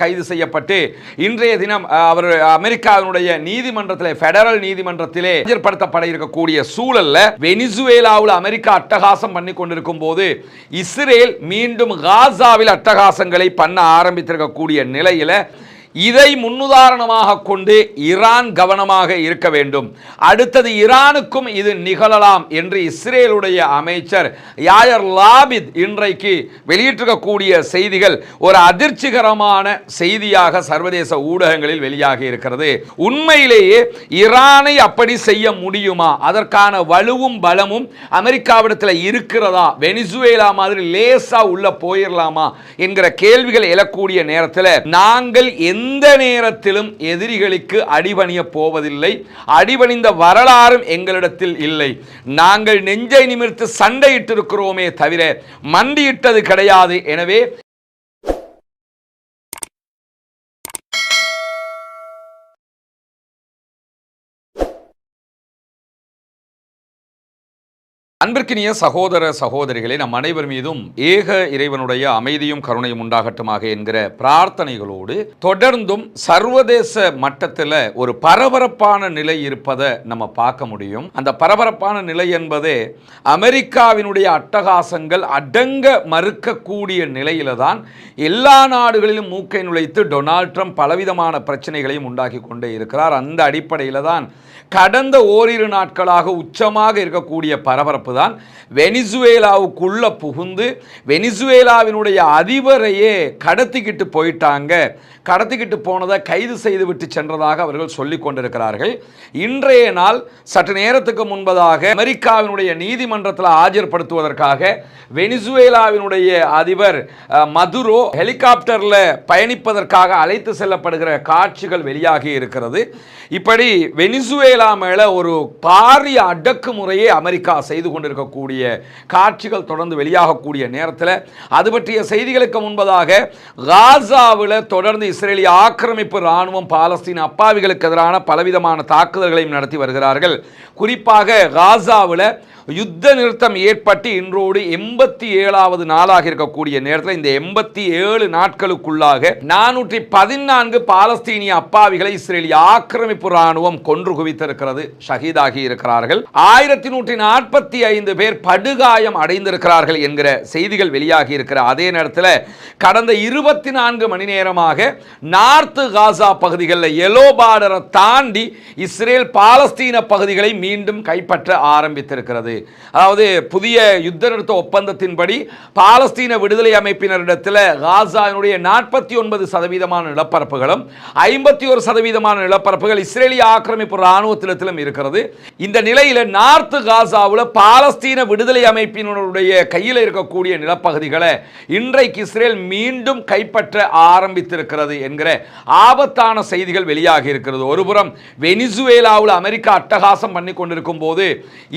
கைது செய்யப்பட்டு இன்றைய தினம் அவர் அமெரிக்காவினுடைய நீதிமன்றத்திலே பெடரல் நீதிமன்றத்திலே ஆஜர்படுத்தப்பட இருக்கக்கூடிய சூழல்ல வெனிசுவேலாவில் அமெரிக்கா அட்டகாசம் பண்ணி கொண்டிருக்கும் போது இஸ்ரேல் மீண்டும் காசாவில் அட்டகாசங்களை பண்ண ஆரம்பித்திருக்கக்கூடிய நிலையில இதை முன்னுதாரணமாக கொண்டு ஈரான் கவனமாக இருக்க வேண்டும். அடுத்தது ஈரானுக்கும் இது நிகழலாம் என்று இஸ்ரேலுடைய அமைச்சர் யாயர் லாபித் இன்றைக்கு வெளியிட்டிருக்கக்கூடிய செய்திகள் ஒரு அதிர்ச்சிகரமான செய்தியாக சர்வதேச ஊடகங்களில் வெளியாகி இருக்கிறது. உண்மையிலேயே ஈரானை அப்படி செய்ய முடியுமா? அதற்கான வலுவும் பலமும் அமெரிக்காவிடத்தில் இருக்கிறதா? வெனிசுவேலா மாதிரி லேசா உள்ள போயிடலாமா என்கிற கேள்விகள் எழக்கூடிய நேரத்தில் நாங்கள் எந்த எந்த நேரத்திலும் எதிரிகளுக்கு அடிபணிய போவதில்லை. அடிபணிந்த வரலாறும் எங்களிடத்தில் இல்லை. நாங்கள் நெஞ்சை நிமிர்த்து சண்டையிட்டிருக்கிறோமே தவிர மண்டியிட்டது கிடையாது. எனவே அன்பிற்கினிய சகோதர சகோதரிகளை நம் அனைவர் மீதும் ஏக இறைவனுடைய அமைதியும் கருணையும் உண்டாகட்டுமாக என்கிற பிரார்த்தனைகளோடு தொடர்ந்தும் சர்வதேச மட்டத்தில் ஒரு பரபரப்பான நிலை இருப்பதை நம்ம பார்க்க முடியும். அந்த பரபரப்பான நிலை என்பதே அமெரிக்காவினுடைய அட்டகாசங்கள் அடங்க மறுக்கக்கூடிய நிலையில தான் எல்லா நாடுகளிலும் மூக்கை நுழைத்து டொனால்ட் ட்ரம்ப் பலவிதமான பிரச்சனைகளையும் உண்டாக்கி கொண்டே இருக்கிறார். அந்த அடிப்படையில் தான் கடந்த ஓரிரு நாட்களாக உச்சமாக இருக்கக்கூடிய பரபரப்பு தான் வெனிசுவேலாவுக்குள்ளே புகுந்து வெனிசுவேலாவினுடைய அதிபரையே கடத்திக்கிட்டு போயிட்டாங்க. கடத்திக்கிட்டு போனதை கைது செய்து விட்டு சென்றதாக அவர்கள் சொல்லிக் கொண்டிருக்கிறார்கள். இன்றைய நாள் சற்று நேரத்துக்கு முன்பதாக அமெரிக்காவினுடைய நீதிமன்றத்தில் ஆஜர்படுத்துவதற்காக வெனிசுவேலாவினுடைய அதிபர் மதுரோ ஹெலிகாப்டரில் பயணிப்பதற்காக அழைத்து செல்லப்படுகிற காட்சிகள் வெளியாகி இருக்கிறது. இப்படி வெனிசுவேலா மேல ஒரு பாரிய அடக்குமுறையை அமெரிக்கா செய்து கொண்டிருக்கக்கூடிய காட்சிகள் தொடர்ந்து வெளியாகக்கூடிய நேரத்தில் அது பற்றிய செய்திகளுக்கு முன்பதாக காசாவில் தொடர்ந்து இஸ்ரேலிய ஆக்கிரமிப்பு ராணுவம் பாலஸ்தீன அப்பாவிகளுக்கு எதிரான பலவிதமான தாக்குதல்களையும் நடத்தி வருகிறார்கள். குறிப்பாக காசாவில் யுத்த நிறுத்தம் ஏற்பட்டு இன்றோடு எண்பத்தி ஏழாவது நாளாக இருக்கக்கூடிய நேரத்தில் இந்த எண்பத்தி ஏழு நாட்களுக்குள்ளாக நானூற்றி பதினான்கு பாலஸ்தீனிய அப்பாவிகளை இஸ்ரேலிய ஆக்கிரமிப்பு ராணுவம் கொன்று இருக்கிறது ஷஹீதாகி இருக்கிறார்கள். ஆயிரத்தி நூற்றி நாற்பத்தி ஐந்து பேர் படுகாயம் அடைந்திருக்கிறார்கள் என்கிற செய்திகள் வெளியாகி இருக்கிற அதே நேரத்தில் கடந்த இருபத்தி நான்கு மணி நேரமாக நார்த்து காசா பகுதிகளில் எலோ பார்டரை தாண்டி இஸ்ரேல் பாலஸ்தீன பகுதிகளை மீண்டும் கைப்பற்ற ஆரம்பித்திருக்கிறது. அதாவது புதிய யுத்த நிறுத்த ஒப்பந்தத்தின்படி பாலஸ்தீன விடுதலை அமைப்பினரிடத்தில் காசாவினுடைய நாற்பத்தி ஒன்பது சதவீதமான நிலப்பரப்புகளும் ஐம்பத்தி ஒரு சதவீதமான நிலப்பரப்புகள் இஸ்ரேலிய ஆக்கிரமிப்பு ராணுவ இராணுவத்திடத்திலும் இருக்கிறது. இந்த நிலையில் நார்த்து காசாவில் பாலஸ்தீன விடுதலை அமைப்பினுடைய கையில் இருக்கக்கூடிய நிலப்பகுதிகளை இன்றைக்கு இஸ்ரேல் மீண்டும் கைப்பற்ற ஆரம்பித்திருக்கிறது என்கிற ஆபத்தான செய்திகள் வெளியாகி இருக்கிறது. ஒருபுறம் வெனிசுவேலாவில் அமெரிக்கா அட்டகாசம் பண்ணி கொண்டிருக்கும் போது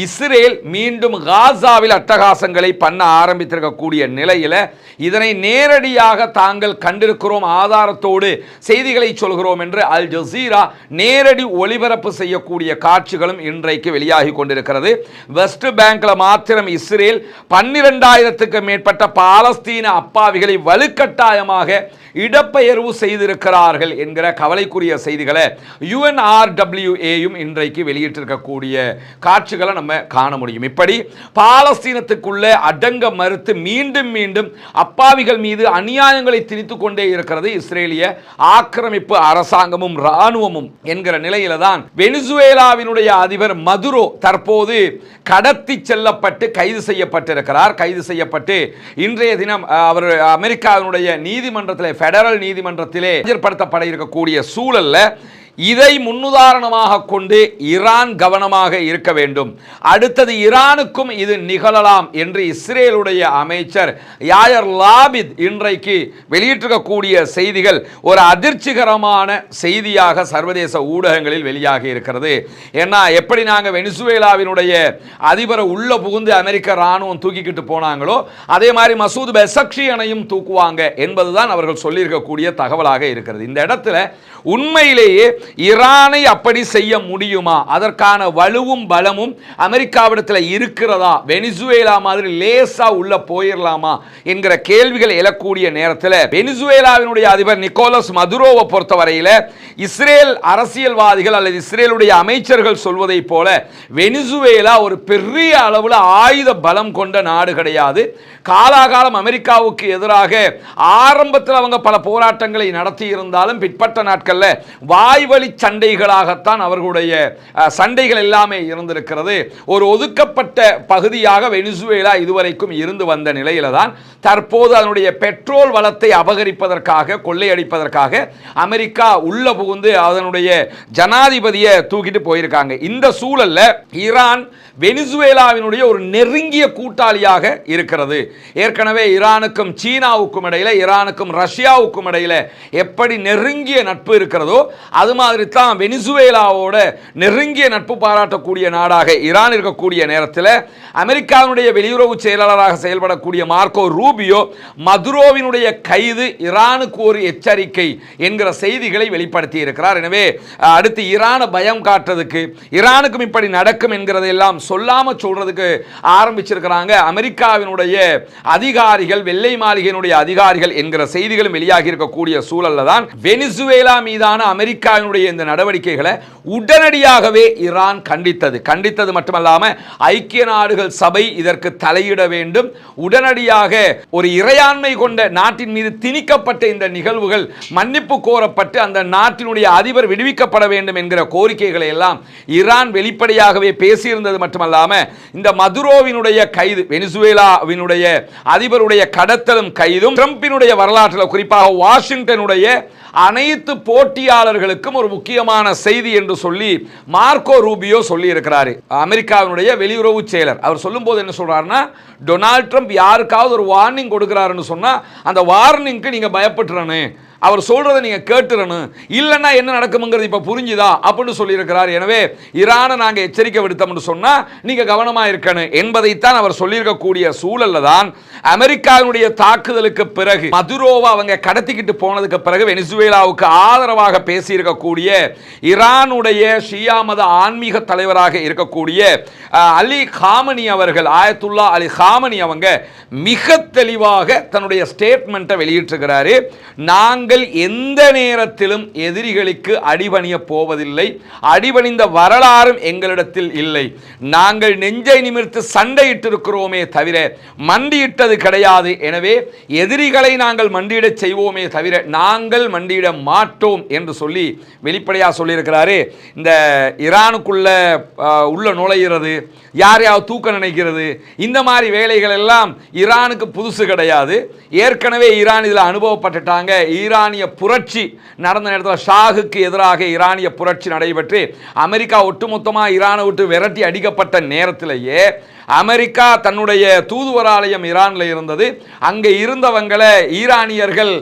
இஸ்ரேல் மீண்டும் காசாவில் அட்டகாசங்களை பண்ண ஆரம்பித்திருக்கக்கூடிய நிலையில் இதனை நேரடியாக தாங்கள் கண்டிருக்கிறோம் ஆதாரத்தோடு செய்திகளை சொல்கிறோம் என்று அல் ஜசீரா நேரடி ஒளிபரப்பு செய்யக்கூடிய காட்சிகளும் இன்றைக்கு வெளியாகி கொண்டிருக்கிறது. வெஸ்ட் பேங்க்ல மாத்திரம் இஸ்ரேல் பன்னிரெண்டாயிரத்துக்கு மேற்பட்ட பாலஸ்தீன அப்பாவிகளை வலுக்கட்டாயமாக இடப்பெயர்வு செய்திருக்கிறார்கள் என்கிற கவலைக்குரிய செய்திகளை யுஎன்ஆர்டபிள்யூஏயும் இன்றைக்கு வெளியிட்டிருக்கக்கூடிய காட்சிகளை நம்ம காண முடியும். இப்படி பாலஸ்தீனத்துக்குள்ளே அடங்க மறுத்து மீண்டும் மீண்டும் அப்பாவிகள் மீது அநியாயங்களை திணித்து கொண்டே இருக்கிறது இஸ்ரேலிய ஆக்கிரமிப்பு அரசாங்கமும் இராணுவமும் என்கிற நிலையில தான் வெனிசு வெனிசுவேலாவினுடைய அதிபர் மதுரோ தற்போது கடத்தி செல்லப்பட்டு கைது செய்யப்பட்டிருக்கிறார். கைது செய்யப்பட்டு இன்றைய தினம் அவர் அமெரிக்காவினுடைய நீதிமன்றத்தில் ஃபெடரல் நீதிமன்றத்திலே ஆஜர்படுத்தப்பட இருக்கக்கூடிய சூழல்ல இதை முன்னுதாரணமாக கொண்டு ஈரான் கவனமாக இருக்க வேண்டும். அடுத்தது ஈரானுக்கும் இது நிகழலாம் என்று இஸ்ரேலுடைய அமைச்சர் யாயர் லாபித் இன்றைக்கு வெளியிட்டிருக்கக்கூடிய செய்திகள் ஒரு அதிர்ச்சிகரமான செய்தியாக சர்வதேச ஊடகங்களில் வெளியாகி இருக்கிறது. ஏன்னா எப்படி நாங்கள் வெனிசுவேலாவினுடைய அதிபரை உள்ள புகுந்து அமெரிக்க ராணுவம் தூக்கிக்கிட்டு போனாங்களோ அதே மாதிரி மசூத் பெசக்ஷியனையும் தூக்குவாங்க என்பதுதான் அவர்கள் சொல்லியிருக்கக்கூடிய தகவலாக இருக்கிறது. இந்த இடத்துல உண்மையிலேயே ஈரானை அப்படி செய்ய முடியுமா? அதற்கான வலுவும் பலமும் அமெரிக்காவிடத்தில் இருக்கிறதா? வெனிசுவேலா மாதிரி லேசா உள்ள போயிடலாமா என்கிற கேள்விகள் எழக்கூடிய நேரத்தில் வெனிசுவேலாவினுடைய அதிபர் நிக்கோலஸ் மதுரோவை பொறுத்தவரையில இஸ்ரேல் அரசியல்வாதிகள் அல்லது இஸ்ரேலுடைய அமைச்சர்கள் சொல்வதை போல வெனிசுவேலா ஒரு பெரிய அளவில் ஆயுத பலம் கொண்ட நாடு கிடையாது. காலாகாலம் அமெரிக்காவுக்கு எதிராக ஆரம்பத்தில் அவங்க பல போராட்டங்களை நடத்தி இருந்தாலும் பிற்பட்ட நாட்கள் நாட்களில் வாய்வழி சண்டைகளாகத்தான் அவர்களுடைய சண்டைகள் எல்லாமே இருந்திருக்கிறது. ஒரு ஒதுக்கப்பட்ட பகுதியாக வெனிசுவேலா இதுவரைக்கும் இருந்து வந்த நிலையில தான் தற்போது அதனுடைய பெட்ரோல் வளத்தை அபகரிப்பதற்காக கொள்ளையடிப்பதற்காக அமெரிக்கா உள்ள புகுந்து அதனுடைய ஜனாதிபதியை தூக்கிட்டு போயிருக்காங்க. இந்த சூழல்ல ஈரான் வெனிசுவேலாவினுடைய ஒரு நெருங்கிய கூட்டாளியாக இருக்கிறது. ஏற்கனவே ஈரானுக்கும் சீனாவுக்கும் இடையில ஈரானுக்கும் ரஷ்யாவுக்கும் இடையில எப்படி நெருங்கிய நட்பு இருக்கிறதோ அது மாதிரி தான் வெனிசுவேலாவோட நெருங்கிய நட்பு பாராட்டக்கூடிய நாடாக ஈரான் இருக்கக்கூடிய நேரத்தில் அமெரிக்காவினுடைய வெளியுறவு செயலாளராக செயல்படக்கூடிய மார்க்கோ ரூபியோ மதுரோவினுடைய கைது ஈரானுக்கு ஒரு எச்சரிக்கை என்கிற செய்திகளை வெளிப்படுத்தி இருக்கிறார். எனவே அடுத்து ஈரானை பயம் காட்டுறதுக்கு ஈரானுக்கும் இப்படி நடக்கும் என்கிறதெல்லாம் சொல்லாம சொல்றதுக்கு ஆரம்பிச்சிருக்கிறாங்க. அமெரிக்காவினுடைய அதிகாரிகள் வெள்ளை மாளிகையினுடைய அதிகாரிகள் என்கிற செய்திகளும் வெளியாகி இருக்கக்கூடிய சூழல்ல தான் வெனிசுவேலா மீது மீதான அமெரிக்காவினுடைய இந்த நடவடிக்கைகளை உடனடியாகவே ஈரான் கண்டித்தது. கண்டித்தது மட்டுமல்லாம ஐக்கிய நாடுகள் சபை இதற்கு தலையிட வேண்டும். உடனடியாக ஒரு இறையாண்மை கொண்ட நாட்டின் மீது திணிக்கப்பட்ட இந்த நிகழ்வுகள் மன்னிப்பு கோரப்பட்டு அந்த நாட்டினுடைய அதிபர் விடுவிக்கப்பட வேண்டும் என்கிற கோரிக்கைகளை எல்லாம் ஈரான் வெளிப்படையாகவே பேசியிருந்தது மட்டுமல்லாமல் இந்த மதுரோவினுடைய கைது வெனிசுவேலாவினுடைய அதிபருடைய கடத்தலும் கைதும் ட்ரம்பினுடைய வரலாற்றில் குறிப்பாக வாஷிங்டனுடைய அனைத்து போட்டியாளர்களுக்கும் ஒரு முக்கியமான செய்தி என்று சொல்லி மார்க்கோ ரூபியோ சொல்லி இருக்கிறார் அமெரிக்காவினுடைய வெளியுறவு செயலர். அவர் சொல்லும்போது என்ன சொல்றாருன்னா டொனால்ட் ட்ரம்ப் யாருக்காவது ஒரு வார்னிங் கொடுக்குறாருன்னு சொன்னால் அந்த வார்னிங்க்கு நீங்கள் பயப்பட்டுறனு அவர் சொல்றதை நீங்க கேட்டுறணும். இல்லைன்னா என்ன நடக்கும்ங்கிறது இப்ப புரிஞ்சுதா? அப்படின்னு சொல்லியிருக்கிறார். எனவே ஈரானை நாங்க எச்சரிக்கை விடுத்தோம்னு சொன்னா நீங்க கவனமா இருக்கணும். என்பதைத்தான் அவர் சொல்லியிருக்கக்கூடிய சூழல்ல தான் அமெரிக்காவினுடைய தாக்குதலுக்கு பிறகு மதுரோவை அவங்க கடத்திக்கிட்டு போனதுக்கு பிறகு வெனிசுவேலாவுக்கு ஆதரவாக பேசியிருக்கக்கூடிய ஈரானுடைய ஷியா மத ஆன்மீக தலைவராக இருக்கக்கூடிய அலி காமனி அவர்கள் ஆயத்துல்லா அலி காமனி அவங்க மிக தெளிவாக தன்னுடைய ஸ்டேட்மெண்ட்டை வெளியிட்டிருக்கிறாரு. நாங்கள் எந்த நேரத்திலும் எதிரிகளுக்கு அடிபணிய போவதில்லை. அடிபணிந்த வரலாறும் எங்களிடத்தில் இல்லை. நாங்கள் நெஞ்சை நிமிர்த்து சண்டையிட்டிருக்கிறோமே தவிர மண்டியிட்டது கிடையாது. எனவே எதிரிகளை நாங்கள் மண்டியிடச் செய்வோமே தவிர நாங்கள் மண்டியிட மாட்டோம் என்று சொல்லி வெளிப்படையாக சொல்லியிருக்கிறாரு. இந்த ஈரானுக்குள்ள உள்ள நுழைகிறது யாரையாவது தூக்க நினைக்கிறது இந்த மாதிரி வேலைகள் எல்லாம் ஈரானுக்கு புதுசு கிடையாது. ஏற்கனவே ஈரான் இதில் அனுபவப்பட்டுட்டாங்க. ஈரான் ஈரானிய புரட்சி நடந்த நேரத்தில் ஷாகுக்கு எதிராக ஈரானிய புரட்சி நடைபெற்று அமெரிக்கா ஒட்டுமொத்தமாக ஈரானை விட்டு விரட்டி அடிக்கப்பட்ட நேரத்திலேயே அமெரிக்கா தன்னுடைய தூதுவராலயம் ஈரானில் இருந்தது. அங்கே இருந்தவங்களை ஈரானியர்கள்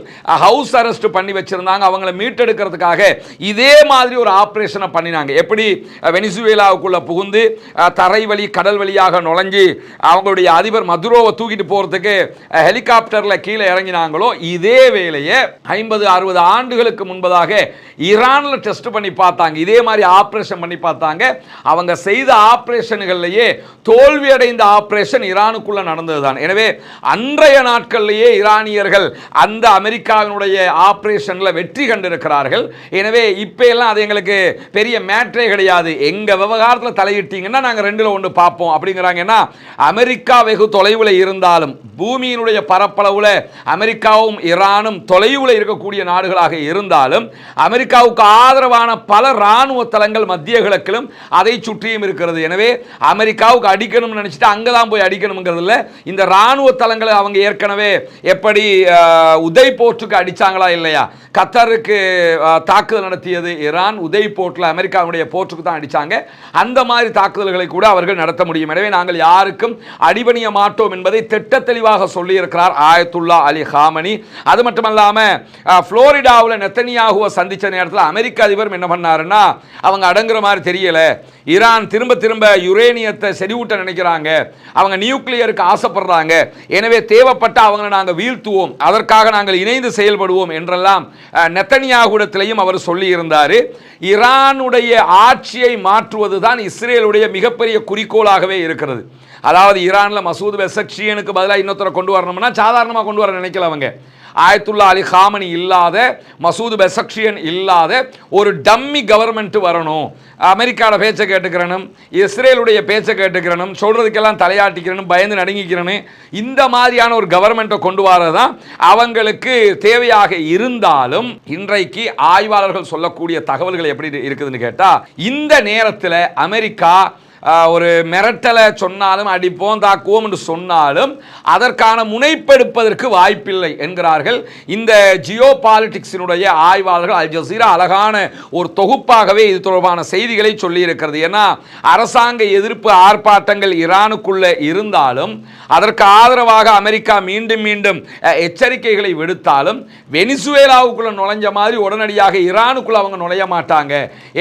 ஹவுஸ் அரெஸ்ட் பண்ணி வச்சிருந்தாங்க. அவங்கள மீட்டெடுக்கிறதுக்காக இதே மாதிரி ஒரு ஆப்ரேஷனை பண்ணினாங்க. எப்படி? வெனிசுவேலாவுக்குள்ளே புகுந்து தரை வழி கடல் வழியாக நுழைஞ்சு அவங்களுடைய அதிபர் மதுரோவை தூக்கிட்டு போகிறதுக்கு ஹெலிகாப்டரில் கீழே இறங்கினாங்களோ இதே வேலையை ஐம்பது அறுபது ஆண்டுகளுக்கு முன்பதாக ஈரானில் டெஸ்ட் பண்ணி பார்த்தாங்க. இதே மாதிரி ஆப்ரேஷன் பண்ணி பார்த்தாங்க. அவங்க செய்த ஆப்ரேஷன்கள்லேயே தோல்வி தோல்வியடைந்த ஆப்ரேஷன் ஈரானுக்குள்ள நடந்ததுதான். எனவே அன்றைய நாட்களிலேயே ஈரானியர்கள் அந்த அமெரிக்காவினுடைய ஆப்ரேஷன்ல வெற்றி கண்டிருக்கிறார்கள். எனவே இப்போ எல்லாம் அது எங்களுக்கு பெரிய மேட்ரே கிடையாது. எங்கள் விவகாரத்தில் தலையிட்டீங்கன்னா நாங்கள் ரெண்டில் ஒன்று பார்ப்போம். அப்படிங்கிறாங்கன்னா அமெரிக்கா வெகு தொலைவில் இருந்தாலும் பூமியினுடைய பரப்பளவில் அமெரிக்காவும் ஈரானும் தொலைவில் இருக்கக்கூடிய நாடுகளாக இருந்தாலும் அமெரிக்காவுக்கு ஆதரவான பல இராணுவ தளங்கள் மத்திய கிழக்கிலும் அதை சுற்றியும் இருக்கிறது. எனவே அமெரிக்காவுக்கு அடிக்கணும்னு நினச்சிட்டு அங்கே தான் போய் அடிக்கணுங்கிறதுல இந்த ராணுவ தளங்களை அவங்க ஏற்கனவே எப்படி உதய் போர்ட்டுக்கு அடிச்சாங்களா இல்லையா? கத்தருக்கு தாக்குதல் நடத்தியது ஈரான் உதய் போர்ட்டில் அமெரிக்காவுடைய போர்ட்டுக்கு தான் அடிச்சாங்க. அந்த மாதிரி தாக்குதல்களை கூட அவர்கள் நடத்த முடியும். எனவே நாங்கள் யாருக்கும் அடிபணிய மாட்டோம் என்பதை திட்ட தெளிவாக சொல்லியிருக்கிறார் ஆயத்துல்லா அலி ஹாமனி. அது மட்டுமல்லாம ஃப்ளோரிடாவில் நெத்தனியாகுவை சந்திச்ச நேரத்தில் அமெரிக்க அதிபரும் என்ன பண்ணாருன்னா அவங்க அடங்குற மாதிரி தெரியல. ஈரான் திரும்ப திரும்ப யுரேனியத்தை செறிவூட்ட நினைக்கிறாங்க நினைக்கிறாங்க அவங்க நியூக்ளியருக்கு ஆசைப்படுறாங்க. எனவே தேவைப்பட்ட அவங்களை நாங்கள் வீழ்த்துவோம். அதற்காக நாங்கள் இணைந்து செயல்படுவோம் என்றெல்லாம் நெத்தனியாகுடத்திலையும் அவர் சொல்லியிருந்தார். ஈரானுடைய ஆட்சியை மாற்றுவது தான் இஸ்ரேலுடைய மிகப்பெரிய குறிக்கோளாகவே இருக்கிறது. அதாவது ஈரானில் மசூத் பெசக்ஷியனுக்கு பதிலாக இன்னொருத்தரை கொண்டு வரணும்னா சாதாரணமாக கொண்டு வர நினைக்கல அவங்க. ஆயத்துல்லா அலி ஹாமனி இல்லாத மசூது பெசக்ஷியன் இல்லாத ஒரு டம்மி கவர்மெண்ட் வரணும். அமெரிக்காவோட பேச்சை கேட்டுக்கிறனும் இஸ்ரேலுடைய பேச்சை கேட்டுக்கிறனும் சொல்கிறதுக்கெல்லாம் தலையாட்டிக்கிறனும் பயந்து நடுங்கிக்கிறனு இந்த மாதிரியான ஒரு கவர்மெண்ட்டை கொண்டு வரது தான் அவங்களுக்கு தேவையாக இருந்தாலும் இன்றைக்கு ஆய்வாளர்கள் சொல்லக்கூடிய தகவல்கள் எப்படி இருக்குதுன்னு கேட்டால் இந்த நேரத்தில் அமெரிக்கா ஒரு மிரட்டலை சொன்னாலும் அடிப்போம் தாக்குவோம் என்று சொன்னாலும் அதற்கான முனைப்பெடுப்பதற்கு வாய்ப்பில்லை என்கிறார்கள். இந்த ஜியோ பாலிட்டிக்ஸினுடைய ஆய்வாளர்கள் அல் ஜசீரா அழகான ஒரு தொகுப்பாகவே இது தொடர்பான செய்திகளை சொல்லியிருக்கிறது. ஏன்னா அரசாங்க எதிர்ப்பு ஆர்ப்பாட்டங்கள் ஈரானுக்குள்ளே இருந்தாலும் அதற்கு ஆதரவாக அமெரிக்கா மீண்டும் மீண்டும் எச்சரிக்கைகளை விடுத்தாலும் வெனிசுவேலாவுக்குள்ள நுழைஞ்ச மாதிரி உடனடியாக ஈரானுக்குள்ள அவங்க நுழைய மாட்டாங்க.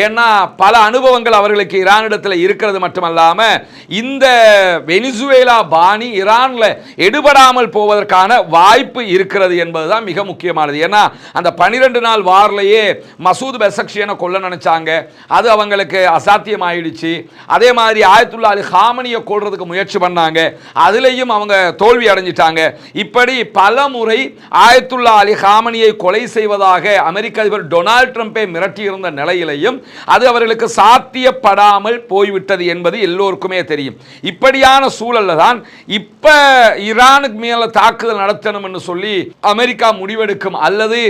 ஏன்னா பல அனுபவங்கள் அவர்களுக்கு ஈரானிடத்தில் இருக்கிறது மட்டுமல்லாம இந்த வெனிசுவேலா பாணி ஈரான்ல எடுபடாமல் போவதற்கான வாய்ப்பு இருக்கிறது என்பதுதான் மிக முக்கியமானது. ஏன்னா அந்த பனிரெண்டு நாள் வாரிலேயே மசூத் பெசக்ஷியனை கொல்ல நினைச்சாங்க. அது அவங்களுக்கு அசாத்தியம் ஆயிடுச்சு அதே மாதிரி ஆயத்துல்லா அலி ஹாமனியை கொள்றதுக்கு முயற்சி பண்ணாங்க. அதுலேயும் அவங்க தோல்வி அடைஞ்சிட்டாங்க. இப்படி பல முறை ஆயத்துல்லா அலி ஹாமனியை கொலை செய்வதாக அமெரிக்க அதிபர் டொனால்ட் ட்ரம்பை மிரட்டியிருந்த நிலையிலையும் அது அவர்களுக்கு சாத்தியப்படாமல் போய்விட்டது என்பது எல்லோருக்குமே தெரியும். இப்படியான சூழல்ல தான் இப்போ ஈரானுக்கு மேலே தாக்குதல் நடத்தணும் என்று சொல்லி அமெரிக்கா முடிவெடுக்கும் அல்லது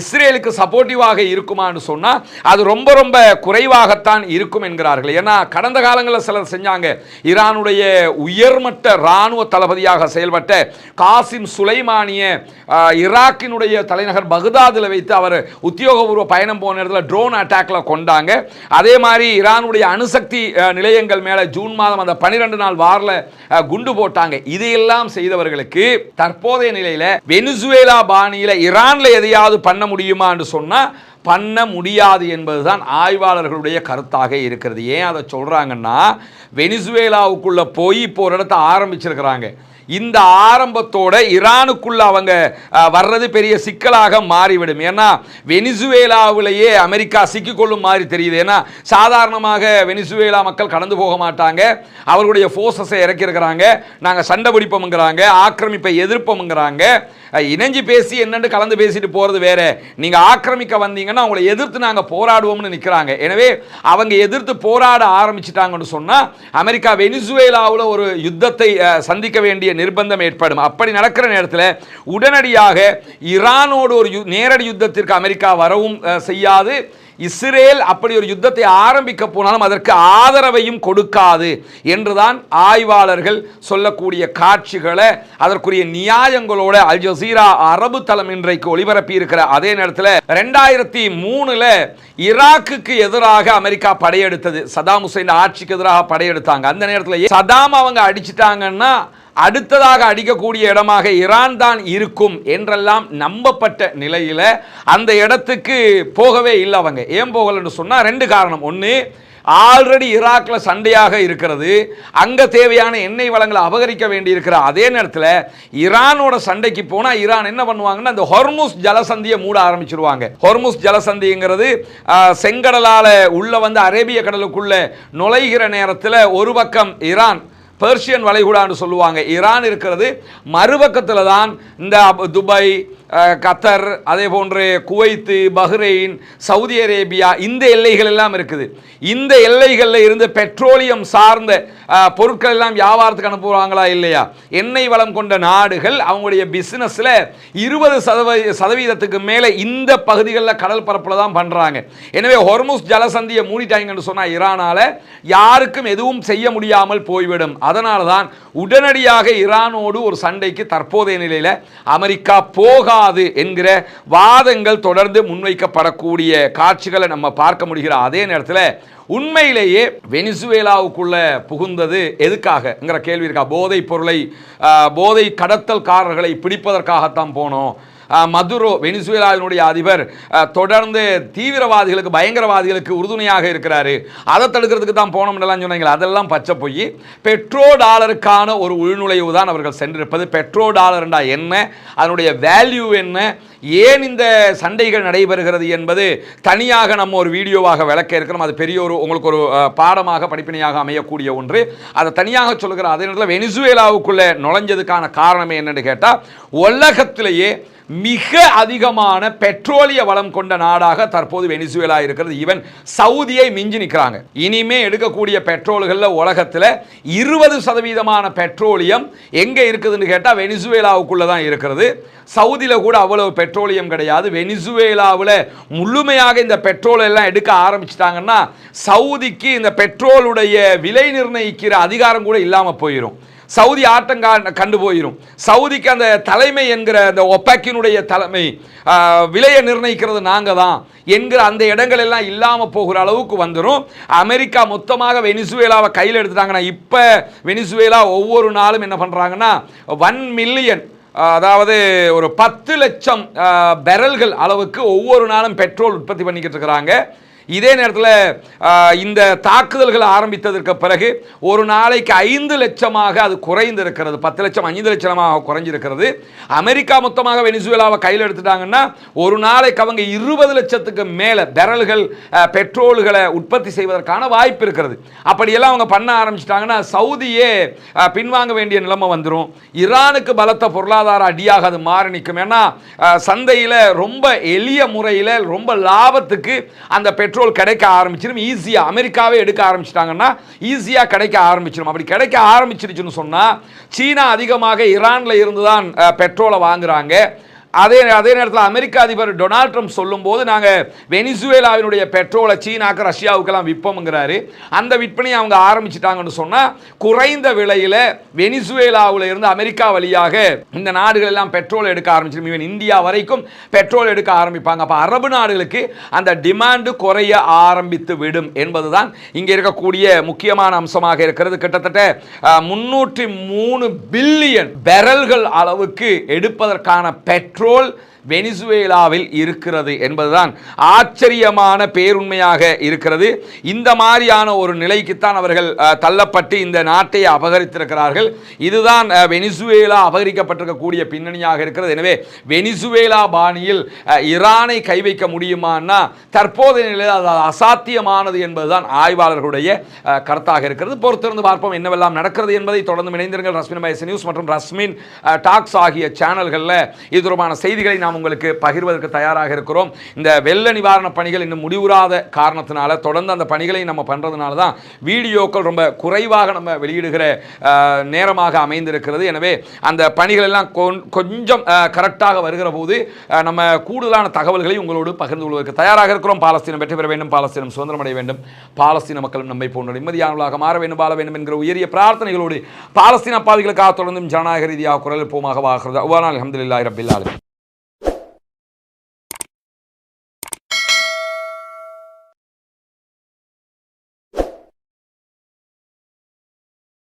இஸ்ரேலுக்கு சப்போர்ட்டிவாக இருக்குமான்னு சொன்னா அது ரொம்ப ரொம்ப குறைவாகத்தான் இருக்கும் என்கிறார்கள். ஏன்னா கடந்த காலங்களில் சிலர் செஞ்சாங்க. ஈரானுடைய உயர்மட்ட இராணுவ தளபதியாக செயல்பட்ட காசிம் சுலைமானிய ஈராக்கினுடைய தலைநகர் பகுதாதில் வைத்து அவர் உத்தியோகபூர்வ பயணம் போன இடத்துல ட்ரோன் அட்டாக்ல கொண்டாங்க. அதே மாதிரி ஈரானுடைய அணுசக்தி நிலையங்கள் நிலையங்கள் மேலே ஜூன் மாதம் அந்த பனிரெண்டு நாள் வாரில் குண்டு போட்டாங்க. இதையெல்லாம் செய்தவர்களுக்கு தற்போதைய நிலையில் வெனிசுவேலா பாணியில் ஈரானில் எதையாவது பண்ண முடியுமா என்று சொன்னால் பண்ண முடியாது என்பதுதான் ஆய்வாளர்களுடைய கருத்தாக இருக்கிறது. ஏன் அதை சொல்கிறாங்கன்னா வெனிசுவேலாவுக்குள்ளே போய் இப்போ ஒரு இடத்த ஆரம்பிச்சிருக்கிறாங்க. இந்த ஆரம்பத்தோட ஈரானுக்குள்ள அவங்க வர்றது பெரிய சிக்கலாக மாறிவிடும். ஏன்னா வெனிசுவேலாவிலேயே அமெரிக்கா சிக்கிக்கொள்ளும் மாதிரி தெரியுது. ஏன்னா சாதாரணமாக வெனிசுவேலா மக்கள் கடந்து போக மாட்டாங்க. அவர்களுடைய ஃபோர்ஸஸை இறக்கியிருக்கிறாங்க. நாங்கள் சண்டை பிடிப்போம்ங்கிறாங்க ஆக்கிரமிப்பை எதிர்ப்போம்ங்கிறாங்க. இணைஞ்சு பேசி என்னென்னு கலந்து பேசிட்டு போகிறது வேற. நீங்கள் ஆக்கிரமிக்க வந்தீங்கன்னா அவங்களை எதிர்த்து நாங்கள் போராடுவோம்னு நிற்கிறாங்க எனவே அவங்க எதிர்த்து போராட ஆரம்பிச்சிட்டாங்கன்னு சொன்னால் அமெரிக்கா வெனிசுவேலாவில் ஒரு யுத்தத்தை சந்திக்க வேண்டிய நிர்பந்தம் ஏற்படும். அப்படி நடக்கிற நேரத்தில் உடனடியாக ஈரானோடு ஒரு நேரடி யுத்தத்திற்கு அமெரிக்கா வரவும் செய்யாது. இஸ்ரேல் அப்படி ஒரு யுத்தத்தை ஆரம்பிக்க போனாலும் அதற்கு ஆதரவையும் கொடுக்காது என்றுதான் ஆய்வாளர்கள் சொல்லக்கூடிய காட்சிகளை அதற்குரிய நியாயங்களோட அல் ஜசீரா அரபு தளம் இன்றைக்கு ஒளிபரப்பி இருக்கிற அதே நேரத்தில் ரெண்டாயிரத்தி மூணுல ஈராக்குக்கு எதிராக அமெரிக்கா படையெடுத்தது. சதாம் ஹுசைன் ஆட்சிக்கு எதிராக படையெடுத்தாங்க. அந்த நேரத்தில் சதாம் அவங்க அடிச்சிட்டாங்கன்னா அடுத்ததாக அடிக்கக்கூடிய இடமாக ஈரான் தான் இருக்கும் என்றெல்லாம் நம்பப்பட்ட நிலையில் அந்த இடத்துக்கு போகவே இல்லை அவங்க. ஏன் போகலன்னு சொன்னால் ரெண்டு காரணம். ஒன்று ஆல்ரெடி ஈராக்கில் சண்டையாக இருக்கிறது. அங்கே தேவையான எண்ணெய் வளங்களை அபகரிக்க வேண்டியிருக்கிற அதே நேரத்தில் ஈரானோட சண்டைக்கு போனால் ஈரான் என்ன பண்ணுவாங்கன்னா அந்த ஹொர்முஸ் ஜலசந்தியை மூட ஆரம்பிச்சிருவாங்க. ஹொர்முஸ் ஜலசந்திங்கிறது செங்கடலால் உள்ள வந்து அரேபிய கடலுக்குள்ளே நுழைகிற நேரத்தில் ஒரு பக்கம் ஈரான் பெர்ஷியன் வளைகுடான்னு சொல்லுவாங்க. ஈரான் இருக்கிறது மறுபக்கத்தில் தான் இந்த துபாய் கத்தர் அதே போன்று குவைத்து பஹ்ரைன் சவுதி அரேபியா இந்த எல்லைகள் எல்லாம் இருக்குது. இந்த எல்லைகளில் இருந்து பெட்ரோலியம் சார்ந்த பொருட்கள் எல்லாம் வியாபாரத்துக்கு அனுப்புவாங்களா இல்லையா? எண்ணெய் வளம் கொண்ட நாடுகள் அவங்களுடைய பிஸ்னஸில் இருபது சதவீத சதவீதத்துக்கு மேலே இந்த பகுதிகளில் கடல் பரப்பில் தான் பண்ணுறாங்க எனவே ஹொர்முஸ் ஜலசந்தியை மூடிட்டாங்கன்னு சொன்னால் ஈரானால யாருக்கும் எதுவும் செய்ய முடியாமல் போய்விடும். அதனால தான் உடனடியாக ஈரானோடு ஒரு சண்டைக்கு தற்போதைய நிலையில் அமெரிக்கா போக கூடாது என்கிற வாதங்கள் தொடர்ந்து முன்வைக்கப்படக்கூடிய காட்சிகளை நம்ம பார்க்க முடிகிற அதே நேரத்தில் உண்மையிலேயே வெனிசுவேலாவுக்குள்ள புகுந்தது எதுக்காகங்கிற கேள்வி இருக்கா? போதைப் பொருளை போதை கடத்தல்காரர்களை பிடிப்பதற்காகத்தான் போனோம். மதுரோ வெனிசுவேலாவினுடைய அதிபர் தொடர்ந்து தீவிரவாதிகளுக்கு பயங்கரவாதிகளுக்கு உறுதுணையாக இருக்கிறாரு. அதை தடுக்கிறதுக்கு தான் போனோம்னு சொன்னீங்களா அதெல்லாம் பச்சை பொய். பெட்ரோ டாலருக்கான ஒரு உள்நுழைவு தான் அவர்கள் சென்றிருப்பது. பெட்ரோ டாலர்ண்டா என்ன? அதனுடைய வேல்யூ என்ன? ஏன் இந்த சண்டைகள் நடைபெறுகிறது என்பது தனியாக நம்ம ஒரு வீடியோவாக விளக்க இருக்கிறோம். அது பெரிய ஒரு உங்களுக்கு ஒரு பாடமாக படிப்பினையாக அமையக்கூடிய ஒன்று. அதை தனியாக சொல்லுகிறோம் அதே நேரத்தில் வெனிசுவேலாவுக்குள்ளே நுழைஞ்சதுக்கான காரணம் என்னென்னு கேட்டால் உலகத்திலேயே மிக அதிகமான பெட்ரோலிய வளம் கொண்ட நாடாக தற்போது வெனிசுவேலா இருக்கிறது. ஈவன் சவுதியை மிஞ்சி நிற்கிறாங்க இனிமே எடுக்கக்கூடிய பெட்ரோல்களில் உலகத்தில் இருபது சதவீதமான பெட்ரோலியம் எங்கே இருக்குதுன்னு கேட்டால் வெனிசுவேலாவுக்குள்ளே தான் இருக்கிறது. சவுதியில் கூட அவ்வளவு பெட்ரோலியம் கிடையாது. வெனிசுவேலாவில் முழுமையாக இந்த பெட்ரோல் எல்லாம் எடுக்க ஆரம்பிச்சிட்டாங்கன்னா சவுதிக்கு இந்த பெட்ரோலுடைய விலை நிர்ணயிக்கிற அதிகாரம் கூட இல்லாமல் போயிடும் சவுதி ஆட்டங்கா கண்டு போயிடும் சவுதிக்கு அந்த தலைமை என்கிற அந்த ஒப்பாக்கினுடைய தலைமை விலையை நிர்ணயிக்கிறது நாங்கள் தான் என்கிற அந்த இடங்கள் எல்லாம் இல்லாமல் போகிற அளவுக்கு வந்துடும் அமெரிக்கா மொத்தமாக வெனிசுவேலாவை கையில் எடுத்துட்டாங்கன்னா இப்போ வெனிசுவேலா ஒவ்வொரு நாளும் என்ன பண்ணுறாங்கன்னா ஒன் மில்லியன் அதாவது ஒரு பத்து லட்சம் பெரல்கள் அளவுக்கு ஒவ்வொரு நாளும் பெட்ரோல் உற்பத்தி பண்ணிக்கிட்டு இருக்கிறாங்க. இதே நேரத்தில் இந்த தாக்குதல்கள் ஆரம்பித்ததற்கு பிறகு ஒரு நாளைக்கு ஐந்து லட்சமாக அது குறைந்திருக்கிறது. பத்து லட்சம் ஐந்து லட்சமாக குறைஞ்சிருக்கிறது. அமெரிக்கா மொத்தமாக வெனிசுவேலாவை கையில் எடுத்துட்டாங்கன்னா ஒரு நாளைக்கு அவங்க இருபது லட்சத்துக்கு மேலே பெரல்கள் பெட்ரோல்களை உற்பத்தி செய்வதற்கான வாய்ப்பு இருக்கிறது. அப்படியெல்லாம் அவங்க பண்ண ஆரம்பிச்சிட்டாங்கன்னா சவுதியே பின்வாங்க வேண்டிய நிலைமை வந்துடும் ஈரானுக்கு பலத்த பொருளாதார அடியாக அது மாறி நிற்கும். ஏன்னா சந்தையில் ரொம்ப எளிய முறையில் ரொம்ப லாபத்துக்கு அந்த பெட்ரோல் பெட்ரோல் கிடைக்க ஆரம்பிச்சிடும் ஈஸியாக அமெரிக்காவே எடுக்க ஆரம்பிச்சிட்டாங்கன்னா ஈஸியாக கிடைக்க ஆரம்பிச்சிடும் அப்படி கிடைக்க ஆரம்பிச்சிருச்சுன்னு சொன்னால் சீனா அதிகமாக ஈரானில் இருந்து தான் பெட்ரோலை வாங்குறாங்க. அதே அதே நேரத்தில் அமெரிக்க அதிபர் டொனால்ட் ட்ரம்ப் சொல்லும்போது நாங்கள் வெனிசுவேலாவினுடைய பெட்ரோலை சீனாக்கு ரஷ்யாவுக்கெல்லாம் விற்போம்ங்கிறாரு. அந்த விற்பனையை அவங்க ஆரம்பிச்சிட்டாங்கன்னு சொன்னால் குறைந்த விலையில் வெனிசுவேலாவில் இருந்து அமெரிக்கா வழியாக இந்த நாடுகள் எல்லாம் பெட்ரோல் எடுக்க ஆரம்பிச்சிடும். ஈவன் இந்தியா வரைக்கும் பெட்ரோல் எடுக்க ஆரம்பிப்பாங்க. அப்போ அரபு நாடுகளுக்கு அந்த டிமாண்டு குறைய ஆரம்பித்து விடும் என்பதுதான் இங்கே இருக்கக்கூடிய முக்கியமான அம்சமாக இருக்கிறது. கிட்டத்தட்ட முன்னூற்றி மூணு பில்லியன் பெரல்கள் அளவுக்கு எடுப்பதற்கான பெட்ரோல் control. வெனிசுவேலாவில் இருக்கிறது என்பதுதான் ஆச்சரியமான பேருண்மையாக இருக்கிறது. இந்த மாதிரியான ஒரு நிலைக்குத்தான் அவர்கள் தள்ளப்பட்டு இந்த நாட்டை அபகரித்திருக்கிறார்கள். இதுதான் வெனிசுவேலா அபகரிக்கப்பட்டிருக்கக்கூடிய பின்னணியாக இருக்கிறது. எனவே வெனிசுவேலா பாணியில் ஈரானை கை வைக்க முடியுமான்னா தற்போதைய நிலையில் அது அசாத்தியமானது என்பதுதான் ஆய்வாளர்களுடைய கருத்தாக இருக்கிறது. பொறுத்திருந்து பார்ப்போம் என்னவெல்லாம் நடக்கிறது என்பதை தொடர்ந்து இணைந்திருங்கள். ரஸ்மின் பயஸ் நியூஸ் மற்றும் ரஸ்மின் டாக்ஸ் ஆகிய சேனல்களில் இது தொடர்பான செய்திகளை நாம் உங்களுக்கு பகிர்வதற்கு தயாராக இருக்கிறோம். இந்த வெள்ள நிவாரண பணிகள் இன்னும் முடிவுறாத காரணத்தினால தொடர்ந்து அந்த பணிகளை நம்ம பண்ணுறதுனால தான் வீடியோக்கள் ரொம்ப குறைவாக நம்ம வெளியிடுகிற நேரமாக அமைந்திருக்கிறது. எனவே அந்த பணிகள் எல்லாம் கொஞ்சம் கரெக்டாக வருகிற போது நம்ம கூடுதலான தகவல்களை உங்களோடு பகிர்ந்து கொள்வதற்கு தயாராக இருக்கிறோம். பாலஸ்தீனம் வெற்றி பெற வேண்டும் பாலஸ்தீனம் சுதந்திரம் அடைய வேண்டும். பாலஸ்தீன மக்களும் நம்மை போன்ற நிம்மதியானவர்களாக மாற வேண்டும் வாழ வேண்டும் என்கிற உயரிய பிரார்த்தனைகளோடு பாலஸ்தீன அப்பாவிகளுக்காக தொடர்ந்தும் ஜனநாயக ரீதியாக குரல் போமாக வாகிறது அவ்வாறு அலமதுல்லாஹி ரபில்